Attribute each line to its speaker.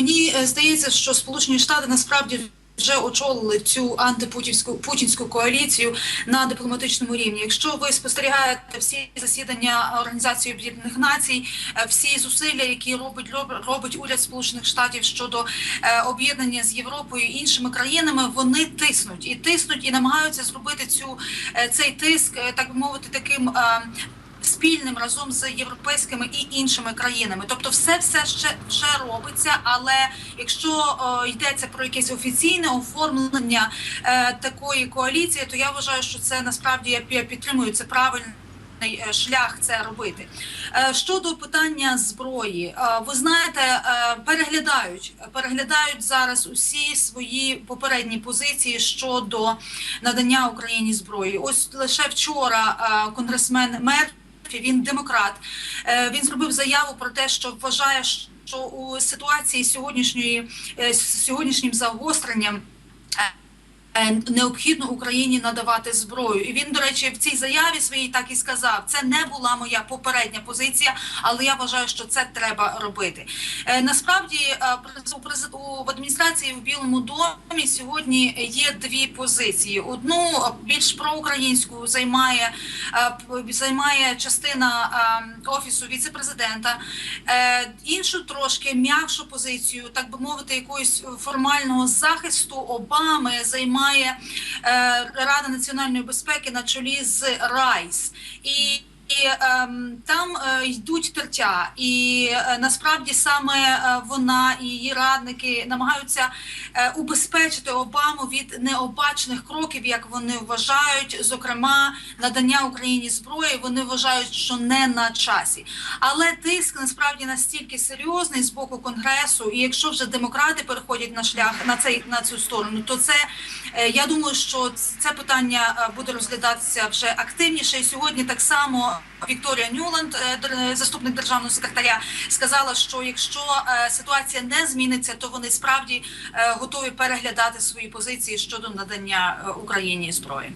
Speaker 1: Мені е, здається, що Сполучені Штати насправді вже очолили цю антипутінську путінську коаліцію на дипломатичному рівні. Якщо ви спостерігаєте всі засідання Організації Об'єднаних Націй, е, всі зусилля, які робить роб- робить уряд Сполучених Штатів щодо е, об'єднання з Європою і іншими країнами, вони тиснуть і тиснуть, і намагаються зробити цю цей тиск, так би мовити, таким. Спільним разом з європейськими і іншими країнами, тобто, все все ще ще робиться. Але якщо е, йдеться про якесь офіційне оформлення е, такої коаліції, то я вважаю, що це насправді я, підтримую це правильний е, шлях це робити. Е, Щодо питання зброї, е, ви знаєте, переглядають переглядають зараз усі свої попередні позиції щодо надання Україні зброї. Ось лише вчора конгресмен Мер. Він демократ. Е, Він зробив заяву про те, що вважає, що у ситуації сьогоднішньої е, сьогоднішнім загостренням. Необхідно Україні надавати зброю, і він, до речі, в цій заяві своїй так і сказав: це не була моя попередня позиція, але я вважаю, що це треба робити. Е, Насправді е, у адміністрації в Білому домі сьогодні є дві позиції: одну е, більш проукраїнську займає займає частина е, офісу віцепрезидента, іншу трошки м'якшу позицію, так би мовити, якогось формального захисту Обами займає е, Рада національної безпеки на чолі з Райс і. І ем, там е, йдуть тертя, і е, насправді саме е, вона і її радники намагаються е, убезпечити Обаму від необачних кроків, як вони вважають, зокрема надання Україні зброї. Вони вважають, що не на часі. Але тиск насправді настільки серйозний з боку конгресу, і якщо вже демократи переходять на шлях на цей на цю сторону, то це я думаю, що це питання е, буде розглядатися вже активніше. І сьогодні так само Вікторія Нюланд, е, заступник державного секретаря, сказала, що якщо е, ситуація не зміниться, то вони справді е, готові переглядати свої позиції щодо надання е, Україні зброї.